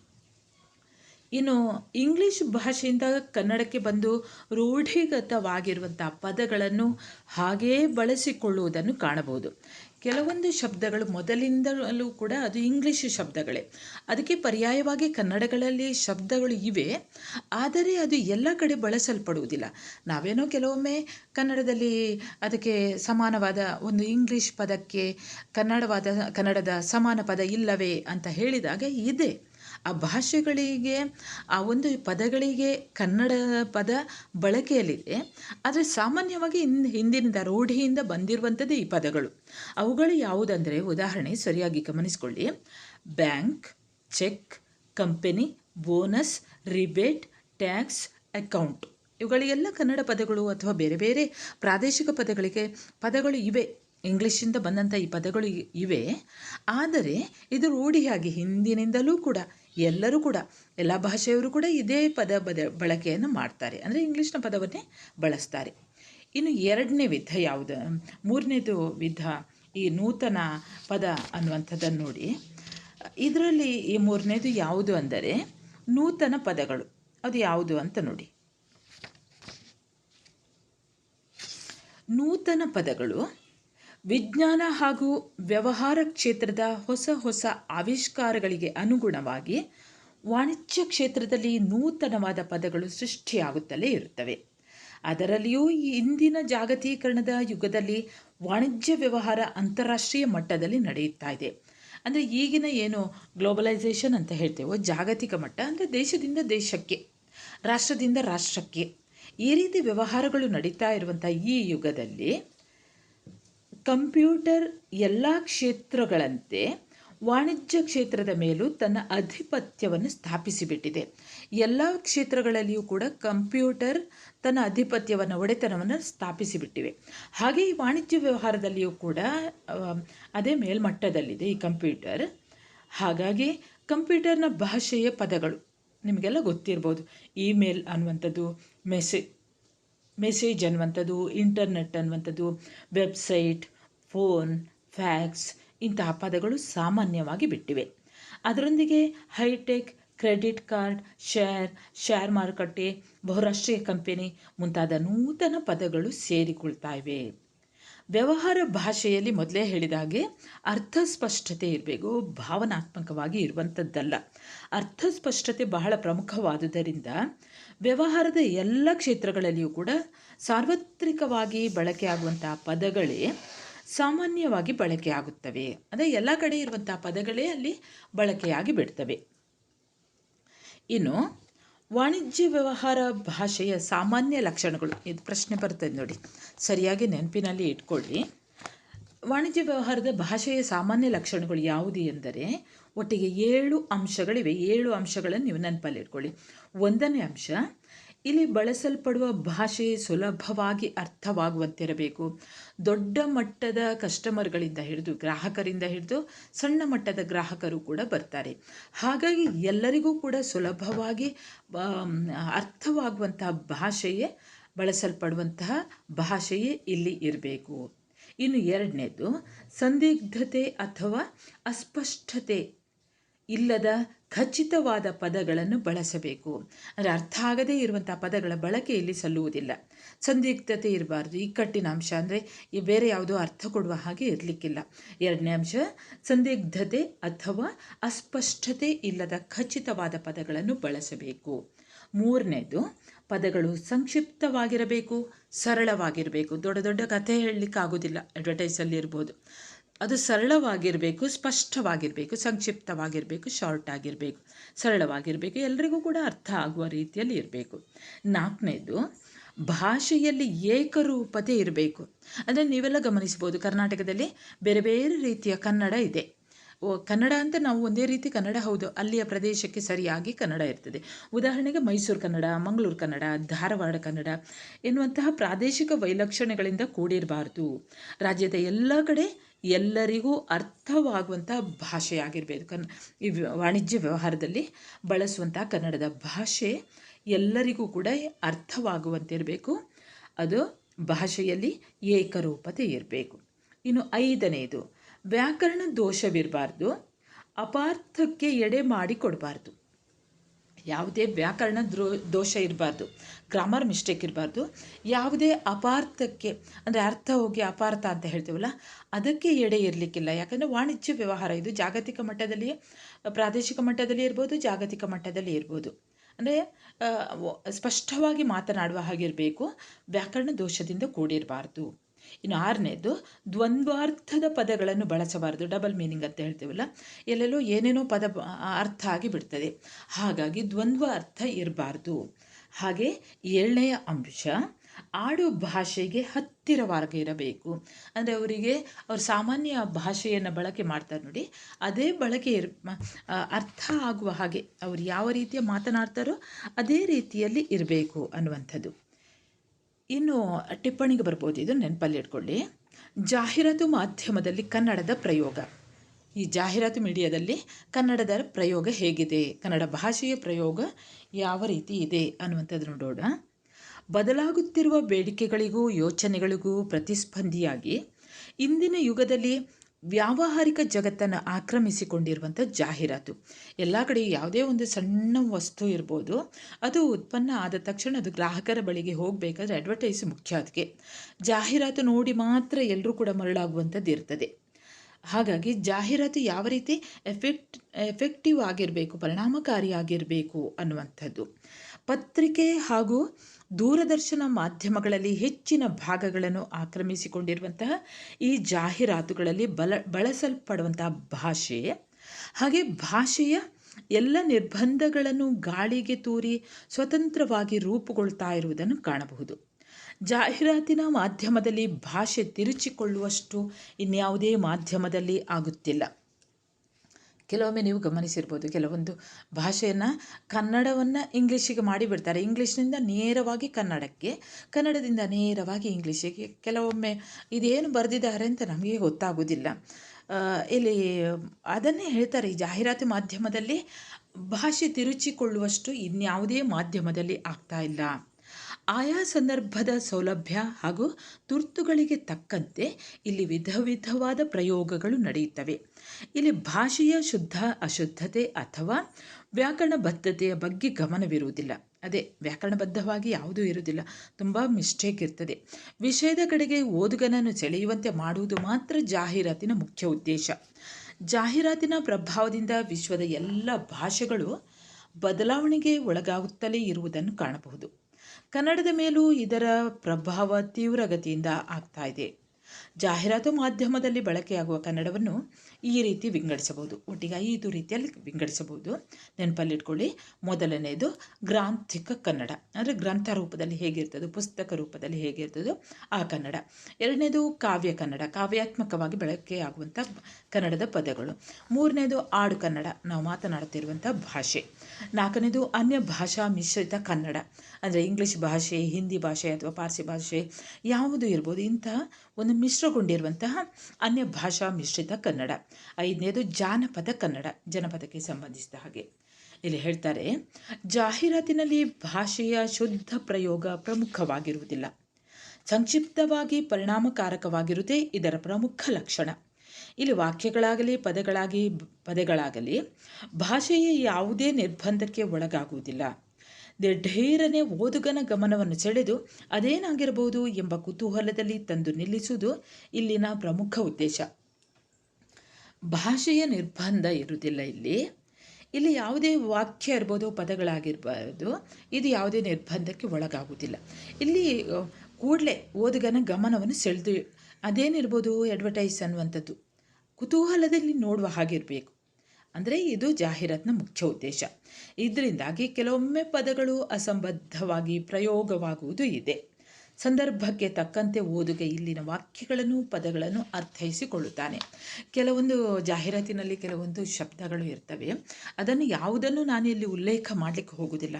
ಇನ್ನು ಇಂಗ್ಲಿಷ್ ಭಾಷೆಯಿಂದ ಕನ್ನಡಕ್ಕೆ ಬಂದು ರೂಢಿಗತವಾಗಿರುವಂಥ ಪದಗಳನ್ನು ಹಾಗೇ ಬಳಸಿಕೊಳ್ಳುವುದನ್ನು ಕಾಣಬಹುದು. ಕೆಲವೊಂದು ಶಬ್ದಗಳು ಮೊದಲಿಂದಲೂ ಕೂಡ ಅದು ಇಂಗ್ಲಿಷ್ ಶಬ್ದಗಳೇ. ಅದಕ್ಕೆ ಪರ್ಯಾಯವಾಗಿ ಕನ್ನಡಗಳಲ್ಲಿ ಶಬ್ದಗಳು ಇವೆ, ಆದರೆ ಅದು ಎಲ್ಲ ಕಡೆ ಬಳಸಲ್ಪಡುವುದಿಲ್ಲ. ನಾವೇನೋ ಕೆಲವೊಮ್ಮೆ ಕನ್ನಡದಲ್ಲಿ ಅದಕ್ಕೆ ಸಮಾನವಾದ ಒಂದು ಇಂಗ್ಲಿಷ್ ಪದಕ್ಕೆ ಕನ್ನಡವಾದ, ಕನ್ನಡದ ಸಮಾನ ಪದ ಇಲ್ಲವೇ ಅಂತ ಹೇಳಿದಾಗ ಇದೆ. ಆ ಭಾಷೆಗಳಿಗೆ, ಆ ಒಂದು ಪದಗಳಿಗೆ ಕನ್ನಡ ಪದ ಬಳಕೆಯಲ್ಲಿದೆ. ಆದರೆ ಸಾಮಾನ್ಯವಾಗಿ ಹಿಂದ್ ಹಿಂದಿನಿಂದ ರೂಢಿಯಿಂದ ಬಂದಿರುವಂಥದ್ದು ಈ ಪದಗಳು. ಅವುಗಳು ಯಾವುದಂದರೆ ಉದಾಹರಣೆ ಸರಿಯಾಗಿ ಗಮನಿಸಿಕೊಳ್ಳಿ. Bank, cheque, company, bonus, rebate, tax, account. ಇವುಗಳಿಗೆಲ್ಲ Kannada ಪದಗಳು ಅಥವಾ ಬೇರೆ ಬೇರೆ ಪ್ರಾದೇಶಿಕ ಪದಗಳಿಗೆ ಪದಗಳು ಇವೆ. ಇಂಗ್ಲೀಷಿಂದ ಬಂದಂಥ ಈ ಪದಗಳು ಇವೆ. ಆದರೆ ಇದು ರೂಢಿಯಾಗಿ ಹಿಂದಿನಿಂದಲೂ ಕೂಡ ಎಲ್ಲರೂ ಕೂಡ, ಎಲ್ಲ ಭಾಷೆಯವರು ಕೂಡ ಇದೇ ಪದ ಬದ ಬಳಕೆಯನ್ನು ಮಾಡ್ತಾರೆ. ಅಂದರೆ ಇಂಗ್ಲೀಷ್ನ ಪದವನ್ನೇ ಬಳಸ್ತಾರೆ. ಇನ್ನು ಎರಡನೇ ವಿಧ ಯಾವುದು? ಮೂರನೇದು ವಿಧ ಈ ನೂತನ ಪದ ಅನ್ನುವಂಥದ್ದನ್ನು ನೋಡಿ. ಇದರಲ್ಲಿ ಈ ಮೂರನೇದು ಯಾವುದು ಅಂದರೆ ನೂತನ ಪದಗಳು. ಅದು ಯಾವುದು ಅಂತ ನೋಡಿ. ನೂತನ ಪದಗಳು ವಿಜ್ಞಾನ ಹಾಗೂ ವ್ಯವಹಾರ ಕ್ಷೇತ್ರದ ಹೊಸ ಹೊಸ ಆವಿಷ್ಕಾರಗಳಿಗೆ ಅನುಗುಣವಾಗಿ ವಾಣಿಜ್ಯ ಕ್ಷೇತ್ರದಲ್ಲಿ ನೂತನವಾದ ಪದಗಳು ಸೃಷ್ಟಿಯಾಗುತ್ತಲೇ ಇರುತ್ತವೆ. ಅದರಲ್ಲಿಯೂ ಈ ಇಂದಿನ ಜಾಗತೀಕರಣದ ಯುಗದಲ್ಲಿ ವಾಣಿಜ್ಯ ವ್ಯವಹಾರ ಅಂತಾರಾಷ್ಟ್ರೀಯ ಮಟ್ಟದಲ್ಲಿ ನಡೆಯುತ್ತಾ ಇದೆ. ಅಂದರೆ ಈಗಿನ ಏನು ಗ್ಲೋಬಲೈಸೇಷನ್ ಅಂತ ಹೇಳ್ತೇವೋ, ಜಾಗತಿಕ ಮಟ್ಟ, ಅಂದರೆ ದೇಶದಿಂದ ದೇಶಕ್ಕೆ, ರಾಷ್ಟ್ರದಿಂದ ರಾಷ್ಟ್ರಕ್ಕೆ ಈ ರೀತಿ ವ್ಯವಹಾರಗಳು ನಡೀತಾ ಇರುವಂಥ ಈ ಯುಗದಲ್ಲಿ ಕಂಪ್ಯೂಟರ್ ಎಲ್ಲ ಕ್ಷೇತ್ರಗಳಂತೆ ವಾಣಿಜ್ಯ ಕ್ಷೇತ್ರದ ಮೇಲೂ ತನ್ನ ಅಧಿಪತ್ಯವನ್ನು ಸ್ಥಾಪಿಸಿಬಿಟ್ಟಿದೆ. ಎಲ್ಲ ಕ್ಷೇತ್ರಗಳಲ್ಲಿಯೂ ಕೂಡ ಕಂಪ್ಯೂಟರ್ ತನ್ನ ಅಧಿಪತ್ಯವನ್ನು, ಒಡೆತನವನ್ನು ಸ್ಥಾಪಿಸಿಬಿಟ್ಟಿವೆ. ಹಾಗೆ ಈ ವಾಣಿಜ್ಯ ವ್ಯವಹಾರದಲ್ಲಿಯೂ ಕೂಡ ಅದೇ ಮೇಲ್ಮಟ್ಟದಲ್ಲಿದೆ ಈ ಕಂಪ್ಯೂಟರ್. ಹಾಗಾಗಿ ಕಂಪ್ಯೂಟರ್ನ ಭಾಷೆಯ ಪದಗಳು ನಿಮಗೆಲ್ಲ ಗೊತ್ತಿರ್ಬೋದು. ಇಮೇಲ್ ಅನ್ನುವಂಥದ್ದು ಮೆಸೇಜ್ ಮೆಸೇಜ್ ಅನ್ನುವಂಥದ್ದು, ಇಂಟರ್ನೆಟ್ ಅನ್ನುವಂಥದ್ದು, ವೆಬ್ಸೈಟ್ ಫೋನ್, ಫ್ಯಾಕ್ಸ್ ಇಂತಹ ಪದಗಳು ಸಾಮಾನ್ಯವಾಗಿ ಬಿಟ್ಟಿವೆ. ಅದರೊಂದಿಗೆ hitech, credit card, share share ಮಾರುಕಟ್ಟೆ, ಬಹುರಾಷ್ಟ್ರೀಯ ಕಂಪನಿ ಮುಂತಾದ ನೂತನ ಪದಗಳು ಸೇರಿಕೊಳ್ತಾ ಇವೆ. ವ್ಯವಹಾರ ಭಾಷೆಯಲ್ಲಿ ಮೊದಲೇ ಹೇಳಿದ ಹಾಗೆ ಅರ್ಥ ಸ್ಪಷ್ಟತೆ ಇರಬೇಕು, ಭಾವನಾತ್ಮಕವಾಗಿ ಇರುವಂಥದ್ದಲ್ಲ ಅರ್ಥ ಸ್ಪಷ್ಟತೆ ಬಹಳ ಪ್ರಮುಖವಾದುದರಿಂದ ವ್ಯವಹಾರದ ಎಲ್ಲ ಕ್ಷೇತ್ರಗಳಲ್ಲಿಯೂ ಕೂಡ ಸಾರ್ವತ್ರಿಕವಾಗಿ ಬಳಕೆಯಾಗುವಂತಹ ಪದಗಳೇ ಸಾಮಾನ್ಯವಾಗಿ ಬಳಕೆಯಾಗುತ್ತವೆ ಅಂದರೆ ಎಲ್ಲ ಕಡೆ ಇರುವಂತಹ ಪದಗಳೇ ಅಲ್ಲಿ ಬಳಕೆಯಾಗಿ ಬಿಡ್ತವೆ. ಇನ್ನು, ವಾಣಿಜ್ಯ ವ್ಯವಹಾರ ಭಾಷೆಯ ಸಾಮಾನ್ಯ ಲಕ್ಷಣಗಳು. ಇದು ಪ್ರಶ್ನೆ ಬರ್ತದೆ ನೋಡಿ. ಸರಿಯಾಗಿ ನೆನಪಿನಲ್ಲಿ ಇಟ್ಕೊಳ್ಳಿ. ವಾಣಿಜ್ಯ ವ್ಯವಹಾರದ ಭಾಷೆಯ ಸಾಮಾನ್ಯ ಲಕ್ಷಣಗಳು ಯಾವುದು ಎಂದರೆ, ಒಟ್ಟಿಗೆ ಏಳು ಅಂಶಗಳಿವೆ. ಏಳು ಅಂಶಗಳನ್ನು ನೀವು ನೆನಪಲ್ಲಿ ಇಟ್ಕೊಳ್ಳಿ. ಒಂದನೇ ಅಂಶ ಇಲ್ಲಿ ಬಳಸಲ್ಪಡುವ ಭಾಷೆ ಸುಲಭವಾಗಿ ಅರ್ಥವಾಗುವಂತಿರಬೇಕು. ದೊಡ್ಡ ಮಟ್ಟದ ಕಸ್ಟಮರ್ಗಳಿಂದ ಹಿಡಿದು ಗ್ರಾಹಕರಿಂದ ಹಿಡಿದು ಸಣ್ಣ ಮಟ್ಟದ ಗ್ರಾಹಕರು ಕೂಡ ಬರ್ತಾರೆ. ಹಾಗಾಗಿ ಎಲ್ಲರಿಗೂ ಕೂಡ ಸುಲಭವಾಗಿ ಅರ್ಥವಾಗುವಂತಹ ಭಾಷೆಯೇ ಬಳಸಲ್ಪಡುವಂತಹ ಭಾಷೆಯೇ ಇಲ್ಲಿ ಇರಬೇಕು. ಇನ್ನು ಎರಡನೇದು, ಸಂದಿಗ್ಧತೆ ಅಥವಾ ಅಸ್ಪಷ್ಟತೆ ಇಲ್ಲದ ಖಚಿತವಾದ ಪದಗಳನ್ನು ಬಳಸಬೇಕು. ಅಂದರೆ ಅರ್ಥ ಆಗದೇ ಇರುವಂಥ ಪದಗಳ ಬಳಕೆ ಇಲ್ಲಿ ಸಲ್ಲುವುದಿಲ್ಲ. ಸಂದಿಗ್ಧತೆ ಇರಬಾರ್ದು. ಇಕ್ಕಟ್ಟಿನ ಅಂಶ ಅಂದರೆ ಈ ಬೇರೆ ಯಾವುದೋ ಅರ್ಥ ಕೊಡುವ ಹಾಗೆ ಇರಲಿಕ್ಕಿಲ್ಲ. ಎರಡನೇ ಅಂಶ, ಸಂದಿಗ್ಧತೆ ಅಥವಾ ಅಸ್ಪಷ್ಟತೆ ಇಲ್ಲದ ಖಚಿತವಾದ ಪದಗಳನ್ನು ಬಳಸಬೇಕು. ಮೂರನೇದು, ಪದಗಳು ಸಂಕ್ಷಿಪ್ತವಾಗಿರಬೇಕು, ಸರಳವಾಗಿರಬೇಕು. ದೊಡ್ಡ ದೊಡ್ಡ ಕಥೆ ಹೇಳಲಿಕ್ಕಾಗೋದಿಲ್ಲ. ಅಡ್ವರ್ಟೈಸಲ್ಲಿ ಇರ್ಬೋದು. ಅದು ಸರಳವಾಗಿರಬೇಕು, ಸ್ಪಷ್ಟವಾಗಿರಬೇಕು, ಸಂಕ್ಷಿಪ್ತವಾಗಿರಬೇಕು ಶಾರ್ಟ್ ಆಗಿರಬೇಕು. ಸರಳವಾಗಿರಬೇಕು, ಎಲ್ರಿಗೂ ಕೂಡ ಅರ್ಥ ಆಗುವ ರೀತಿಯಲ್ಲಿ ಇರಬೇಕು. ನಾಲ್ಕನೇದು, ಭಾಷೆಯಲ್ಲಿ ಏಕರೂಪತೆ ಇರಬೇಕು. ಅಂದರೆ ನೀವೆಲ್ಲ ಗಮನಿಸ್ಬೋದು ಕರ್ನಾಟಕದಲ್ಲಿ ಬೇರೆ ಬೇರೆ ರೀತಿಯ ಕನ್ನಡ ಇದೆ. ಓ, ಕನ್ನಡ ಅಂತ ನಾವು ಒಂದೇ ರೀತಿ ಕನ್ನಡ ಹೌದು, ಅಲ್ಲಿಯ ಪ್ರದೇಶಕ್ಕೆ ಸರಿಯಾಗಿ ಕನ್ನಡ ಇರ್ತದೆ. ಉದಾಹರಣೆಗೆ ಮೈಸೂರು ಕನ್ನಡ, ಮಂಗಳೂರು ಕನ್ನಡ, ಧಾರವಾಡ ಕನ್ನಡ ಎನ್ನುವಂತಹ ಪ್ರಾದೇಶಿಕ ವೈಲಕ್ಷಣೆಗಳಿಂದ ಕೂಡಿರಬಾರ್ದು. ರಾಜ್ಯದ ಎಲ್ಲ ಕಡೆ ಎಲ್ಲರಿಗೂ ಅರ್ಥವಾಗುವಂಥ ಭಾಷೆಯಾಗಿರಬೇಕು. ಕನ್, ಈ ವಾಣಿಜ್ಯ ವ್ಯವಹಾರದಲ್ಲಿ ಬಳಸುವಂಥ ಕನ್ನಡದ ಭಾಷೆ ಎಲ್ಲರಿಗೂ ಕೂಡ ಅರ್ಥವಾಗುವಂತಿರಬೇಕು. ಅದು ಭಾಷೆಯಲ್ಲಿ ಏಕರೂಪತೆ ಇರಬೇಕು. ಇನ್ನು ಐದನೆಯದು ವ್ಯಾಕರಣ ದೋಷವಿರಬಾರ್ದು, ಅಪಾರ್ಥಕ್ಕೆ ಎಡೆ ಮಾಡಿ ಕೊಡಬಾರ್ದು ಯಾವುದೇ ವ್ಯಾಕರಣ ದ್ರೋ, ದೋಷ ಇರಬಾರ್ದು. ಗ್ರಾಮರ್ ಮಿಸ್ಟೇಕ್ ಇರಬಾರ್ದು. ಯಾವುದೇ ಅಪಾರ್ಥಕ್ಕೆ, ಅಂದರೆ ಅರ್ಥ ಹೋಗಿ ಅಪಾರ್ಥ ಅಂತ ಹೇಳ್ತೀವಲ್ಲ, ಅದಕ್ಕೆ ಎಡೆ ಇರಲಿಕ್ಕಿಲ್ಲ. ಯಾಕಂದರೆ ವಾಣಿಜ್ಯ ವ್ಯವಹಾರ ಇದು ಜಾಗತಿಕ ಮಟ್ಟದಲ್ಲಿ ಪ್ರಾದೇಶಿಕ ಮಟ್ಟದಲ್ಲಿ ಇರ್ಬೋದು, ಜಾಗತಿಕ ಮಟ್ಟದಲ್ಲಿ ಇರ್ಬೋದು. ಅಂದರೆ ಸ್ಪಷ್ಟವಾಗಿ ಮಾತನಾಡುವ ಹಾಗಿರಬೇಕು. ವ್ಯಾಕರಣ ದೋಷದಿಂದ ಕೂಡಿರಬಾರ್ದು. ಇನ್ನು ಆರನೇದು, ದ್ವಂದ್ವಾರ್ಥದ ಪದಗಳನ್ನು ಬಳಸಬಾರದು. ಡಬಲ್ ಮೀನಿಂಗ್ ಅಂತ ಹೇಳ್ತೀವಲ್ಲ, ಎಲ್ಲೆಲ್ಲೋ ಏನೇನೋ ಪದ ಅರ್ಥ ಆಗಿ ಬಿಡ್ತದೆ. ಹಾಗಾಗಿ ದ್ವಂದ್ವ ಅರ್ಥ ಇರಬಾರ್ದು. ಹಾಗೆ ಏಳನೆಯ ಅಂಶ, ಆಡು ಭಾಷೆಗೆ ಹತ್ತಿರವಾಗಿ ಇರಬೇಕು. ಅಂದರೆ ಅವರಿಗೆ, ಅವ್ರ ಸಾಮಾನ್ಯ ಭಾಷೆಯನ್ನು ಬಳಕೆ ಮಾಡ್ತಾರೆ ನೋಡಿ. ಅದೇ ಬಳಕೆ ಇರ್ ಅರ್ಥ ಆಗುವ ಹಾಗೆ ಅವ್ರು ಯಾವ ರೀತಿಯ ಮಾತನಾಡ್ತಾರೋ ಅದೇ ರೀತಿಯಲ್ಲಿ ಇರಬೇಕು ಅನ್ನುವಂಥದ್ದು. ಇನ್ನು ಟಿಪ್ಪಣಿಗೆ ಬರ್ಬೋದು. ಇದು ನೆನಪಲ್ಲಿ ಇಟ್ಕೊಳ್ಳಿ. ಜಾಹೀರಾತು ಮಾಧ್ಯಮದಲ್ಲಿ ಕನ್ನಡದ ಪ್ರಯೋಗ. ಈ ಜಾಹೀರಾತು ಮೀಡಿಯಾದಲ್ಲಿ ಕನ್ನಡದ ಪ್ರಯೋಗ ಹೇಗಿದೆ? ಕನ್ನಡ ಭಾಷೆಯ ಪ್ರಯೋಗ ಯಾವ ರೀತಿ ಇದೆ ಅನ್ನುವಂಥದ್ದು ನೋಡೋಣ. ಬದಲಾಗುತ್ತಿರುವ ಬೇಡಿಕೆಗಳಿಗೂ ಯೋಚನೆಗಳಿಗೂ ಪ್ರತಿಸ್ಪಂದಿಯಾಗಿ ಇಂದಿನ ಯುಗದಲ್ಲಿ ವ್ಯಾವಹಾರಿಕ ಜಗತ್ತನ್ನು ಆಕ್ರಮಿಸಿಕೊಂಡಿರುವಂಥ ಜಾಹೀರಾತು. ಎಲ್ಲ ಕಡೆ ಯಾವುದೇ ಒಂದು ಸಣ್ಣ ವಸ್ತು ಇರ್ಬೋದು, ಅದು ಉತ್ಪನ್ನ ಆದ ತಕ್ಷಣ ಅದು ಗ್ರಾಹಕರ ಬಳಿಗೆ ಹೋಗಬೇಕಾದ್ರೆ ಅಡ್ವರ್ಟೈಸ್ ಮುಖ್ಯ ಅದಕ್ಕೆ. ಜಾಹೀರಾತು ನೋಡಿ ಮಾತ್ರ ಎಲ್ಲರೂ ಕೂಡ ಮರಳಾಗುವಂಥದ್ದು ಇರ್ತದೆ ಹಾಗಾಗಿ ಜಾಹೀರಾತು ಯಾವ ರೀತಿ ಎಫೆಕ್ಟ್ ಎಫೆಕ್ಟಿವ್ ಆಗಿರಬೇಕು, ಪರಿಣಾಮಕಾರಿಯಾಗಿರಬೇಕು ಅನ್ನುವಂಥದ್ದು. ಪತ್ರಿಕೆ ಹಾಗೂ ದೂರದರ್ಶನ ಮಾಧ್ಯಮಗಳಲ್ಲಿ ಹೆಚ್ಚಿನ ಭಾಗಗಳನ್ನು ಆಕ್ರಮಿಸಿಕೊಂಡಿರುವಂತಹ ಈ ಜಾಹೀರಾತುಗಳಲ್ಲಿ ಬಲ ಬಳಸಲ್ಪಡುವಂತಹ ಭಾಷೆ, ಹಾಗೆ ಭಾಷೆಯ ಎಲ್ಲ ನಿರ್ಬಂಧಗಳನ್ನು ಗಾಳಿಗೆ ತೂರಿ ಸ್ವತಂತ್ರವಾಗಿ ರೂಪುಗೊಳ್ತಾ ಇರುವುದನ್ನು ಕಾಣಬಹುದು. ಜಾಹೀರಾತಿನ ಮಾಧ್ಯಮದಲ್ಲಿ ಭಾಷೆ ತಿರುಚಿಕೊಳ್ಳುವಷ್ಟು ಇನ್ಯಾವುದೇ ಮಾಧ್ಯಮದಲ್ಲಿ ಆಗುತ್ತಿಲ್ಲ. ಕೆಲವೊಮ್ಮೆ ನೀವು ಗಮನಿಸಿರ್ಬೋದು, ಕೆಲವೊಂದು ಭಾಷೆಯನ್ನು ಕನ್ನಡವನ್ನು ಇಂಗ್ಲೀಷಿಗೆ ಮಾಡಿಬಿಡ್ತಾರೆ. ಇಂಗ್ಲೀಷ್ನಿಂದ ನೇರವಾಗಿ ಕನ್ನಡಕ್ಕೆ, ಕನ್ನಡದಿಂದ ನೇರವಾಗಿ ಇಂಗ್ಲೀಷಿಗೆ ಕೆಲವೊಮ್ಮೆ ಇದೇನು ಬರೆದಿದ್ದಾರೆ ಅಂತ ನಮಗೆ ಗೊತ್ತಾಗೋದಿಲ್ಲ. ಇಲ್ಲಿ ಅದನ್ನೇ ಹೇಳ್ತಾರೆ, ಈ ಜಾಹೀರಾತು ಮಾಧ್ಯಮದಲ್ಲಿ ಭಾಷೆ ತಿರುಚಿಕೊಳ್ಳುವಷ್ಟು ಇನ್ಯಾವುದೇ ಮಾಧ್ಯಮದಲ್ಲಿ ಆಗ್ತಾ ಇಲ್ಲ. ಆಯಾ ಸಂದರ್ಭದ ಸೌಲಭ್ಯ ಹಾಗೂ ತುರ್ತುಗಳಿಗೆ ತಕ್ಕಂತೆ ಇಲ್ಲಿ ವಿಧ ವಿಧವಾದ ಪ್ರಯೋಗಗಳು ನಡೆಯುತ್ತವೆ. ಇಲ್ಲಿ ಭಾಷೆಯ ಶುದ್ಧ, ಅಶುದ್ಧತೆ ಅಥವಾ ವ್ಯಾಕರಣಬದ್ಧತೆಯ ಬಗ್ಗೆ ಗಮನವಿರುವುದಿಲ್ಲ. ಅದೇ, ವ್ಯಾಕರಣಬದ್ಧವಾಗಿ ಯಾವುದೂ ಇರುವುದಿಲ್ಲ. ತುಂಬ ಮಿಸ್ಟೇಕ್ ಇರ್ತದೆ. ವಿಷಯದ ಕಡೆಗೆ ಓದುಗನನ್ನು ಸೆಳೆಯುವಂತೆ ಮಾಡುವುದು ಮಾತ್ರ ಜಾಹೀರಾತಿನ ಮುಖ್ಯ ಉದ್ದೇಶ. ಜಾಹೀರಾತಿನ ಪ್ರಭಾವದಿಂದ ವಿಶ್ವದ ಎಲ್ಲ ಭಾಷೆಗಳು ಬದಲಾವಣೆಗೆ ಒಳಗಾಗುತ್ತಲೇ ಇರುವುದನ್ನು ಕಾಣಬಹುದು. ಕನ್ನಡದ ಮೇಲೂ ಇದರ ಪ್ರಭಾವ ತೀವ್ರಗತಿಯಿಂದ ಆಗ್ತಾ ಇದೆ. ಜಾಹೀರಾತು ಮಾಧ್ಯಮದಲ್ಲಿ ಬಳಕೆಯಾಗುವ ಕನ್ನಡವನ್ನು ಈ ರೀತಿ ವಿಂಗಡಿಸಬಹುದು. ಒಟ್ಟಿಗೆ ಐದು ರೀತಿಯಲ್ಲಿ ವಿಂಗಡಿಸಬಹುದು. ನೆನಪಲ್ಲಿಟ್ಕೊಳ್ಳಿ ಮೊದಲನೆಯದು ಗ್ರಾಂಥಿಕ ಕನ್ನಡ. ಅಂದರೆ ಗ್ರಂಥ ರೂಪದಲ್ಲಿ ಹೇಗಿರ್ತದೋ, ಪುಸ್ತಕ ರೂಪದಲ್ಲಿ ಹೇಗಿರ್ತದೋ, ಆ ಕನ್ನಡ. ಎರಡನೇದು ಕಾವ್ಯ ಕನ್ನಡ. ಕಾವ್ಯಾತ್ಮಕವಾಗಿ ಬಳಕೆಯಾಗುವಂಥ ಕನ್ನಡದ ಪದಗಳು. ಮೂರನೇದು ಆಡು ಕನ್ನಡ. ನಾವು ಮಾತನಾಡುತ್ತಿರುವಂಥ ಭಾಷೆ. ನಾಲ್ಕನೇದು ಅನ್ಯ ಭಾಷಾ ಮಿಶ್ರಿತ ಕನ್ನಡ. ಅಂದರೆ ಇಂಗ್ಲೀಷ್ ಭಾಷೆ, ಹಿಂದಿ ಭಾಷೆ ಅಥವಾ ಪಾರ್ಸಿ ಭಾಷೆ ಯಾವುದು ಇರ್ಬೋದು. ಇಂತಹ ಒಂದು ಮಿಶ್ರಗೊಂಡಿರುವಂತಹ ಅನ್ಯ ಭಾಷಾ ಮಿಶ್ರಿತ ಕನ್ನಡ. ಐದನೇದು ಜಾನಪದ ಕನ್ನಡ, ಜನಪದಕ್ಕೆ ಸಂಬಂಧಿಸಿದ ಹಾಗೆ. ಇಲ್ಲಿ ಹೇಳ್ತಾರೆ, ಜಾಹೀರಾತಿನಲ್ಲಿ ಭಾಷೆಯ ಶುದ್ಧ ಪ್ರಯೋಗ ಪ್ರಮುಖವಾಗಿರುವುದಿಲ್ಲ. ಸಂಕ್ಷಿಪ್ತವಾಗಿ ಪರಿಣಾಮಕಾರಕವಾಗಿರುವುದೇ ಇದರ ಪ್ರಮುಖ ಲಕ್ಷಣ. ಇಲ್ಲಿ ವಾಕ್ಯಗಳಾಗಲಿ, ಪದಗಳಾಗಿ, ಪದಗಳಾಗಲಿ ಭಾಷೆಯ ಯಾವುದೇ ನಿರ್ಬಂಧಕ್ಕೆ ಒಳಗಾಗುವುದಿಲ್ಲ. ದಿಢೀರನೆ ಓದುಗನ ಗಮನವನ್ನು ಸೆಳೆದು ಅದೇನಾಗಿರಬಹುದು ಎಂಬ ಕುತೂಹಲದಲ್ಲಿ ತಂದು ನಿಲ್ಲಿಸುವುದು ಇಲ್ಲಿನ ಪ್ರಮುಖ ಉದ್ದೇಶ. ಭಾಷೆಯ ನಿರ್ಬಂಧ ಇರುವುದಿಲ್ಲ ಇಲ್ಲಿ. ಇಲ್ಲಿ ಯಾವುದೇ ವಾಕ್ಯ ಇರ್ಬೋದು, ಪದಗಳಾಗಿರ್ಬೋದು, ಇದು ಯಾವುದೇ ನಿರ್ಬಂಧಕ್ಕೆ ಒಳಗಾಗುವುದಿಲ್ಲ. ಇಲ್ಲಿ ಕೂಡಲೇ ಓದುಗನ ಗಮನವನ್ನು ಸೆಳೆದು, ಅದೇನಿರ್ಬೋದು ಅಡ್ವರ್ಟೈಸ್ ಅನ್ನುವಂಥದ್ದು, ಕುತೂಹಲದಲ್ಲಿ ನೋಡುವ ಹಾಗಿರಬೇಕು. ಅಂದರೆ ಇದು ಜಾಹೀರಾತಿನ ಮುಖ್ಯ ಉದ್ದೇಶ. ಇದರಿಂದಾಗಿ ಕೆಲವೊಮ್ಮೆ ಪದಗಳು ಅಸಂಬದ್ಧವಾಗಿ ಪ್ರಯೋಗವಾಗುವುದು ಇದೆ. ಸಂದರ್ಭಕ್ಕೆ ತಕ್ಕಂತೆ ಓದುಗೆ ಇಲ್ಲಿನ ವಾಕ್ಯಗಳನ್ನು ಪದಗಳನ್ನು ಅರ್ಥೈಸಿಕೊಳ್ಳುತ್ತಾನೆ. ಕೆಲವೊಂದು ಜಾಹೀರಾತಿನಲ್ಲಿ ಕೆಲವೊಂದು ಶಬ್ದಗಳು ಇರ್ತವೆ. ಅದನ್ನು ಯಾವುದನ್ನು ನಾನು ಇಲ್ಲಿ ಉಲ್ಲೇಖ ಮಾಡಲಿಕ್ಕೆ ಹೋಗುವುದಿಲ್ಲ.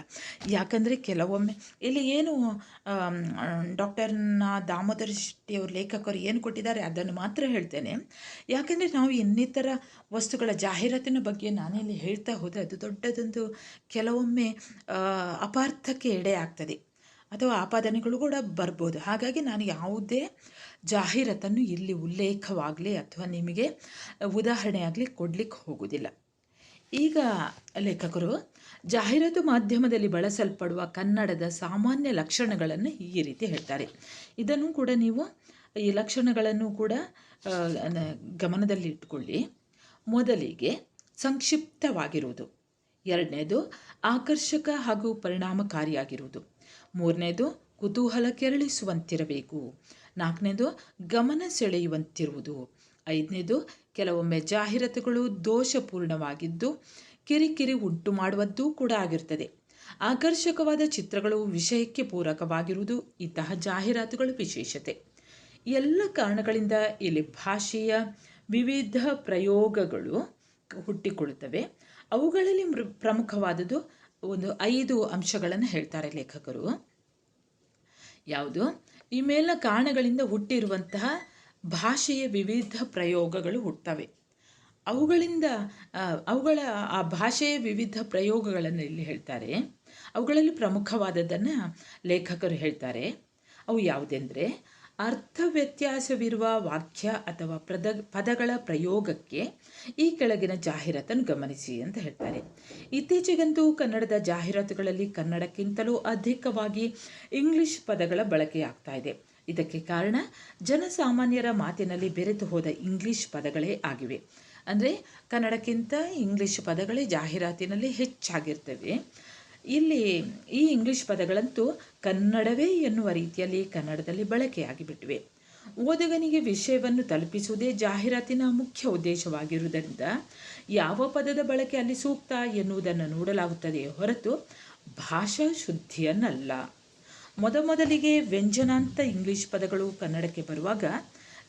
ಯಾಕಂದರೆ ಕೆಲವೊಮ್ಮೆ ಇಲ್ಲಿ ಏನು ಡಾಕ್ಟರ್ನ ದಾಮೋದರ ಶೆಟ್ಟಿಯವರು ಲೇಖಕರು ಏನು ಕೊಟ್ಟಿದ್ದಾರೆ ಅದನ್ನು ಮಾತ್ರ ಹೇಳ್ತೇನೆ. ಯಾಕಂದರೆ ನಾವು ಇನ್ನಿತರ ವಸ್ತುಗಳ ಜಾಹೀರಾತಿನ ಬಗ್ಗೆ ನಾನಿಲ್ಲಿ ಹೇಳ್ತಾ ಹೋದರೆ ಅದು ದೊಡ್ಡದೊಂದು ಕೆಲವೊಮ್ಮೆ ಅಪಾರ್ಥಕ್ಕೆ ಎಡೆ ಆಗ್ತದೆ. ಅಥವಾ ಆಪಾದನೆಗಳು ಕೂಡ ಬರ್ಬೋದು. ಹಾಗಾಗಿ ನಾನು ಯಾವುದೇ ಜಾಹೀರಾತನ್ನು ಇಲ್ಲಿ ಉಲ್ಲೇಖವಾಗಲಿ ಅಥವಾ ನಿಮಗೆ ಉದಾಹರಣೆಯಾಗಲಿ ಕೊಡಲಿಕ್ಕೆ ಹೋಗುವುದಿಲ್ಲ ಈಗ ಲೇಖಕರು, ಜಾಹೀರಾತು ಮಾಧ್ಯಮದಲ್ಲಿ ಬಳಸಲ್ಪಡುವ ಕನ್ನಡದ ಸಾಮಾನ್ಯ ಲಕ್ಷಣಗಳನ್ನು ಈ ರೀತಿ ಹೇಳ್ತಾರೆ. ಇದನ್ನು ಕೂಡ ನೀವು ಈ ಲಕ್ಷಣಗಳನ್ನು ಕೂಡ ಗಮನದಲ್ಲಿಟ್ಟುಕೊಳ್ಳಿ ಮೊದಲಿಗೆ ಸಂಕ್ಷಿಪ್ತವಾಗಿರುವುದು. ಎರಡನೇದು ಆಕರ್ಷಕ ಹಾಗೂ ಪರಿಣಾಮಕಾರಿಯಾಗಿರುವುದು. ಮೂರನೇದು, ಕುತೂಹಲ ಕೆರಳಿಸುವಂತಿರಬೇಕು. ನಾಲ್ಕನೇದು, ಗಮನ ಸೆಳೆಯುವಂತಿರುವುದು. ಐದನೇದು, ಕೆಲವೊಮ್ಮೆ ಜಾಹೀರಾತುಗಳು ದೋಷಪೂರ್ಣವಾಗಿದ್ದು, ಕಿರಿಕಿರಿ ಉಂಟು ಮಾಡುವದ್ದೂ ಕೂಡ ಆಗಿರ್ತದೆ. ಆಕರ್ಷಕವಾದ ಚಿತ್ರಗಳು ವಿಷಯಕ್ಕೆ ಪೂರಕವಾಗಿರುವುದು ಇಂತಹ ಜಾಹೀರಾತುಗಳ ವಿಶೇಷತೆ. ಎಲ್ಲ ಕಾರಣಗಳಿಂದ ಇಲ್ಲಿ ಭಾಷೆಯ ವಿವಿಧ ಪ್ರಯೋಗಗಳು ಹುಟ್ಟಿಕೊಳ್ಳುತ್ತವೆ. ಅವುಗಳಲ್ಲಿ ಪ್ರಮುಖವಾದದ್ದು ಒಂದು ಐದು ಅಂಶಗಳನ್ನು ಹೇಳ್ತಾರೆ ಲೇಖಕರು. ಯಾವುದು? ಈ ಮೇಲಿನ ಕಾರಣಗಳಿಂದ ಹುಟ್ಟಿರುವಂತಹ ಭಾಷೆಯ ವಿವಿಧ ಪ್ರಯೋಗಗಳು ಹುಟ್ಟವೆ. ಅವುಗಳಿಂದ ಅವುಗಳ, ಆ ಭಾಷೆಯ ವಿವಿಧ ಪ್ರಯೋಗಗಳನ್ನು ಇಲ್ಲಿ ಹೇಳ್ತಾರೆ. ಅವುಗಳಲ್ಲಿ ಪ್ರಮುಖವಾದದ್ದನ್ನು ಲೇಖಕರು ಹೇಳ್ತಾರೆ. ಅವು ಯಾವುದೆಂದರೆ ಅರ್ಥ ವ್ಯತ್ಯಾಸವಿರುವ ವಾಕ್ಯ ಅಥವಾ ಪ್ರದ, ಪದಗಳ ಪ್ರಯೋಗಕ್ಕೆ ಈ ಕೆಳಗಿನ ಜಾಹೀರಾತನ್ನು ಗಮನಿಸಿ ಅಂತ ಹೇಳ್ತಾರೆ. ಇತ್ತೀಚೆಗಂತೂ ಕನ್ನಡದ ಜಾಹೀರಾತುಗಳಲ್ಲಿ ಕನ್ನಡಕ್ಕಿಂತಲೂ ಅಧಿಕವಾಗಿ ಇಂಗ್ಲಿಷ್ ಪದಗಳ ಬಳಕೆಯಾಗ್ತಾ ಇದೆ. ಇದಕ್ಕೆ ಕಾರಣ ಜನಸಾಮಾನ್ಯರ ಮಾತಿನಲ್ಲಿ ಬೆರೆತು ಹೋದ ಇಂಗ್ಲಿಷ್ ಪದಗಳೇ ಆಗಿವೆ. ಅಂದರೆ ಕನ್ನಡಕ್ಕಿಂತ ಇಂಗ್ಲಿಷ್ ಪದಗಳೇ ಜಾಹೀರಾತಿನಲ್ಲಿ ಹೆಚ್ಚಾಗಿರ್ತವೆ. ಇಲ್ಲಿ ಈ ಇಂಗ್ಲಿಷ್ ಪದಗಳಂತೂ ಕನ್ನಡವೇ ಎನ್ನುವ ರೀತಿಯಲ್ಲಿ ಕನ್ನಡದಲ್ಲಿ ಬಳಕೆಯಾಗಿಬಿಟ್ಟಿವೆ. ಓದುಗನಿಗೆ ವಿಷಯವನ್ನು ತಲುಪಿಸುವುದೇ ಜಾಹೀರಾತಿನ ಮುಖ್ಯ ಉದ್ದೇಶವಾಗಿರುವುದರಿಂದ ಯಾವ ಪದದ ಬಳಕೆ ಅಲ್ಲಿ ಸೂಕ್ತ ಎನ್ನುವುದನ್ನು ನೋಡಲಾಗುತ್ತದೆ ಹೊರತು ಭಾಷಾ ಶುದ್ಧಿಯನ್ನಲ್ಲ. ಮೊದಮೊದಲಿಗೆ ವ್ಯಂಜನಾಂತ ಇಂಗ್ಲಿಷ್ ಪದಗಳು ಕನ್ನಡಕ್ಕೆ ಬರುವಾಗ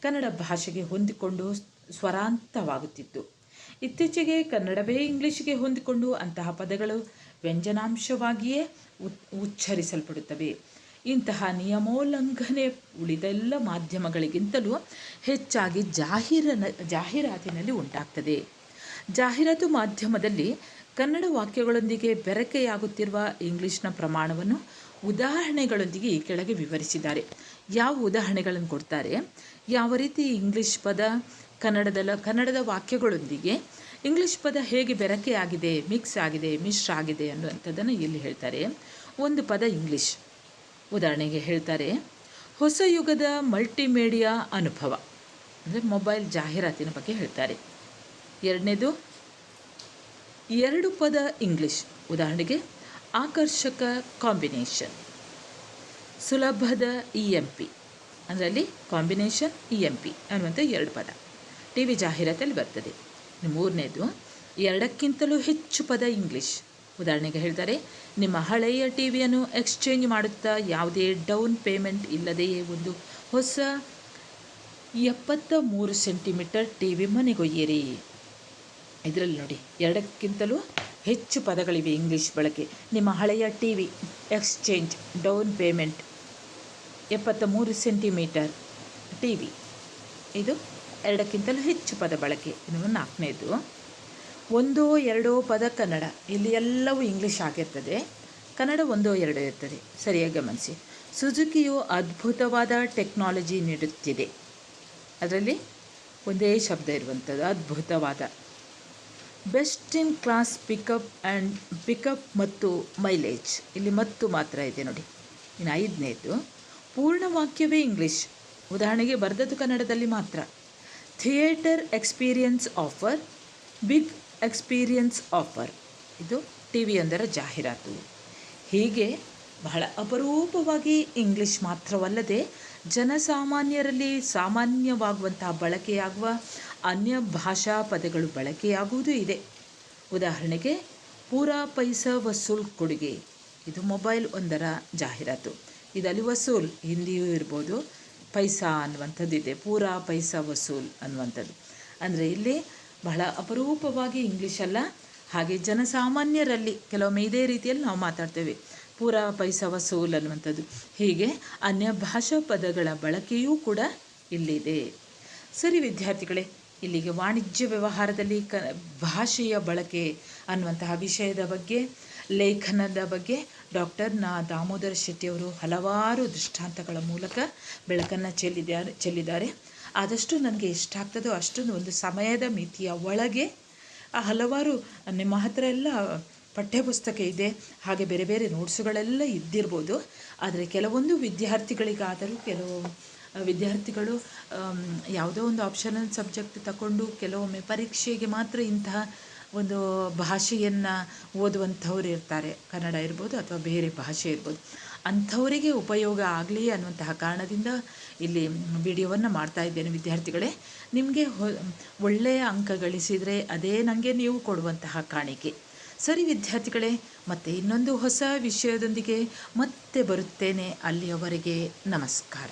ಕನ್ನಡ ಭಾಷೆಗೆ ಹೊಂದಿಕೊಂಡು ಸ್ವರಾಂತವಾಗುತ್ತಿತ್ತು. ಇತ್ತೀಚೆಗೆ ಕನ್ನಡವೇ ಇಂಗ್ಲಿಷ್ಗೆ ಹೊಂದಿಕೊಂಡು ಅಂತಹ ಪದಗಳು ವ್ಯಂಜನಾಂಶವಾಗಿಯೇ ಉಚ್ಚರಿಸಲ್ಪಡುತ್ತವೆ. ಇಂತಹ ನಿಯಮೋಲ್ಲಂಘನೆ ಉಳಿದೆಲ್ಲ ಮಾಧ್ಯಮಗಳಿಗಿಂತಲೂ ಹೆಚ್ಚಾಗಿ ಜಾಹೀರನ, ಜಾಹೀರಾತಿನಲ್ಲಿ ಉಂಟಾಗ್ತದೆ. ಜಾಹೀರಾತು ಮಾಧ್ಯಮದಲ್ಲಿ ಕನ್ನಡ ವಾಕ್ಯಗಳೊಂದಿಗೆ ಬೆರಕೆಯಾಗುತ್ತಿರುವ ಇಂಗ್ಲಿಷ್ನ ಪ್ರಮಾಣವನ್ನು ಉದಾಹರಣೆಗಳೊಂದಿಗೆ ಈ ಕೆಳಗೆ ವಿವರಿಸಿದ್ದಾರೆ. ಯಾವ ಉದಾಹರಣೆಗಳನ್ನು ಕೊಡ್ತಾರೆ? ಯಾವ ರೀತಿ ಇಂಗ್ಲಿಷ್ ಪದ ಕನ್ನಡದ ಕನ್ನಡದ ವಾಕ್ಯಗಳೊಂದಿಗೆ ಇಂಗ್ಲಿಷ್ ಪದ ಹೇಗೆ ಬೆರಕೆಯಾಗಿದೆ ಮಿಕ್ಸ್ ಆಗಿದೆ, ಮಿಶ್ರ ಆಗಿದೆ ಅನ್ನುವಂಥದ್ದನ್ನು ಇಲ್ಲಿ ಹೇಳ್ತಾರೆ. ಒಂದು ಪದ ಇಂಗ್ಲಿಷ್. ಉದಾಹರಣೆಗೆ ಹೇಳ್ತಾರೆ, ಹೊಸ ಯುಗದ ಮಲ್ಟಿಮೀಡಿಯಾ ಅನುಭವ. ಅಂದರೆ ಮೊಬೈಲ್ ಜಾಹೀರಾತಿನ ಬಗ್ಗೆ ಹೇಳ್ತಾರೆ. ಎರಡನೇದು, ಎರಡು ಪದ ಇಂಗ್ಲಿಷ್. ಉದಾಹರಣೆಗೆ, ಆಕರ್ಷಕ ಕಾಂಬಿನೇಷನ್. ಸುಲಭದ ಇ ಎಂ ಪಿ. ಅಂದರೆ ಅಲ್ಲಿ ಕಾಂಬಿನೇಷನ್, ಇ ಎಂ ಪಿ ಅನ್ನುವಂಥ ಎರಡು ಪದ. ಟಿ ವಿ ಜಾಹೀರಾತಲ್ಲಿ ಬರ್ತದೆ. ಮೂರನೇದು, ಎರಡಕ್ಕಿಂತಲೂ ಹೆಚ್ಚು ಪದ ಇಂಗ್ಲೀಷ್. ಉದಾಹರಣೆಗೆ ಹೇಳ್ತಾರೆ, ನಿಮ್ಮ ಹಳೆಯ ಟಿ ವಿಯನ್ನು ಎಕ್ಸ್ಚೇಂಜ್ ಮಾಡುತ್ತಾ ಯಾವುದೇ ಡೌನ್ ಪೇಮೆಂಟ್ ಇಲ್ಲದೆಯೇ ಒಂದು ಹೊಸ ಎಪ್ಪತ್ತ ಮೂರು ಸೆಂಟಿಮೀಟರ್ ಟಿ ವಿ ಮನೆಗೊಯ್ಯಿರಿ ಇದರಲ್ಲಿ ನೋಡಿ, ಎರಡಕ್ಕಿಂತಲೂ ಹೆಚ್ಚು ಪದಗಳಿವೆ ಇಂಗ್ಲೀಷ್ ಬಳಕೆ. ನಿಮ್ಮ ಹಳೆಯ T V exchange down payment ಎಪ್ಪತ್ತ ಮೂರು ಸೆಂಟಿಮೀಟರ್ ಟಿ ವಿ ಇದು ಎರಡಕ್ಕಿಂತಲೂ ಹೆಚ್ಚು ಪದ ಬಳಕೆ. ಇನ್ನು ನಾಲ್ಕನೇದು, ಒಂದೋ ಎರಡೋ ಪದ ಕನ್ನಡ. ಇಲ್ಲಿ ಎಲ್ಲವೂ ಇಂಗ್ಲೀಷ್ ಆಗಿರ್ತದೆ. ಕನ್ನಡ ಒಂದೋ ಎರಡೋ ಇರ್ತದೆ. ಸರಿಯಾಗಿ ಗಮನಿಸಿ. ಸುಜುಕಿಯು ಅದ್ಭುತವಾದ ಟೆಕ್ನಾಲಜಿ ನೀಡುತ್ತಿದೆ. ಅದರಲ್ಲಿ ಒಂದೇ ಶಬ್ದ ಇರುವಂಥದ್ದು, ಅದ್ಭುತವಾದ. Best in class pickup and pickup ಮತ್ತು ಮೈಲೇಜ್. ಇಲ್ಲಿ ಮತ್ತು ಮಾತ್ರ ಇದೆ ನೋಡಿ. ಇನ್ನು ಐದನೇದು, ಪೂರ್ಣ ವಾಕ್ಯವೇ ಇಂಗ್ಲೀಷ್. ಉದಾಹರಣೆಗೆ ಬರೆದದ್ದು ಕನ್ನಡದಲ್ಲಿ ಮಾತ್ರ. Theatre experience offer, big experience offer. ಇದು ಟಿ ವಿಯೊಂದರ ಜಾಹೀರಾತು. ಹೀಗೆ ಬಹಳ ಅಪರೂಪವಾಗಿ ಇಂಗ್ಲಿಷ್ ಮಾತ್ರವಲ್ಲದೆ ಜನಸಾಮಾನ್ಯರಲ್ಲಿ ಸಾಮಾನ್ಯವಾಗುವಂತಹ ಬಳಕೆಯಾಗುವ ಅನ್ಯ ಭಾಷಾ ಪದಗಳು ಬಳಕೆಯಾಗುವುದು ಇದೆ. ಉದಾಹರಣೆಗೆ, ಪೂರಾ ಪೈಸ ವಸೂಲ್ ಕೊಡುಗೆ. ಇದು ಮೊಬೈಲ್ ಒಂದರ ಜಾಹೀರಾತು. ಇದರಲ್ಲಿ ವಸೂಲ್, ಹಿಂದಿಯೂ ಇರ್ಬೋದು ಪೈಸಾ ಅನ್ನುವಂಥದ್ದು ಇದೆ. ಪೂರಾ ಪೈಸಾ ವಸೂಲ್ ಅನ್ನುವಂಥದ್ದು. ಅಂದರೆ ಇಲ್ಲಿ ಬಹಳ ಅಪರೂಪವಾಗಿ ಇಂಗ್ಲೀಷಲ್ಲ ಹಾಗೆ ಜನಸಾಮಾನ್ಯರಲ್ಲಿ ಕೆಲವೊಮ್ಮೆ ಇದೇ ರೀತಿಯಲ್ಲಿ ನಾವು ಮಾತಾಡ್ತೇವೆ. ಪೂರ ಪೈಸಾ ವಸೂಲ್ ಅನ್ನುವಂಥದ್ದು. ಹೀಗೆ ಅನ್ಯ ಭಾಷಾ ಪದಗಳ ಬಳಕೆಯೂ ಕೂಡ ಇಲ್ಲಿದೆ. ಸರಿ ವಿದ್ಯಾರ್ಥಿಗಳೇ, ಇಲ್ಲಿಗೆ ವಾಣಿಜ್ಯ ವ್ಯವಹಾರದಲ್ಲಿ ಕ ಭಾಷೆಯ ಬಳಕೆ ಅನ್ನುವಂತಹ ವಿಷಯದ ಬಗ್ಗೆ, ಲೇಖನದ ಬಗ್ಗೆ ಡಾಕ್ಟರ್ ನಾ ದಾಮೋದರ ಶೆಟ್ಟಿಯವರು ಹಲವಾರು ದೃಷ್ಟಾಂತಗಳ ಮೂಲಕ ಬೆಳಕನ್ನು ಚೆಲ್ಲಿದ್ದಾರೆ ಚೆಲ್ಲಿದ್ದಾರೆ. ಆದಷ್ಟು ನನಗೆ ಎಷ್ಟಾಗ್ತದೋ ಅಷ್ಟೊಂದು ಒಂದು ಸಮಯದ ಮಿತಿಯ ಒಳಗೆ ಹಲವಾರು ನಿಮ್ಮ ಹತ್ರ ಎಲ್ಲ ಪಠ್ಯಪುಸ್ತಕ ಇದೆ. ಹಾಗೆ ಬೇರೆ ಬೇರೆ ನೋಟ್ಸುಗಳೆಲ್ಲ ಇದ್ದಿರ್ಬೋದು. ಆದರೆ ಕೆಲವೊಂದು ವಿದ್ಯಾರ್ಥಿಗಳಿಗಾದರೂ, ಕೆಲವು ವಿದ್ಯಾರ್ಥಿಗಳು ಯಾವುದೋ ಒಂದು ಆಪ್ಷನಲ್ ಸಬ್ಜೆಕ್ಟ್ ತಗೊಂಡು ಕೆಲವೊಮ್ಮೆ ಪರೀಕ್ಷೆಗೆ ಮಾತ್ರ ಇಂತಹ ಒಂದು ಭಾಷೆಯನ್ನು ಓದುವಂಥವ್ರು ಇರ್ತಾರೆ. ಕನ್ನಡ ಇರ್ಬೋದು ಅಥವಾ ಬೇರೆ ಭಾಷೆ ಇರ್ಬೋದು. ಅಂಥವರಿಗೆ ಉಪಯೋಗ ಆಗಲಿ ಅನ್ನುವಂತಹ ಕಾರಣದಿಂದ ಇಲ್ಲಿ ವಿಡಿಯೋವನ್ನು ಮಾಡ್ತಾ ಇದ್ದೇನೆ ವಿದ್ಯಾರ್ಥಿಗಳೇ. ನಿಮಗೆ ಒಳ್ಳೆಯ ಅಂಕ ಗಳಿಸಿದರೆ ಅದೇ ನನಗೆ ನೀವು ಕೊಡುವಂತಹ ಕಾಣಿಕೆ. ಸರಿ ವಿದ್ಯಾರ್ಥಿಗಳೇ, ಮತ್ತೆ ಇನ್ನೊಂದು ಹೊಸ ವಿಷಯದೊಂದಿಗೆ ಮತ್ತೆ ಬರುತ್ತೇನೆ. ಅಲ್ಲಿಯವರೆಗೆ ನಮಸ್ಕಾರ.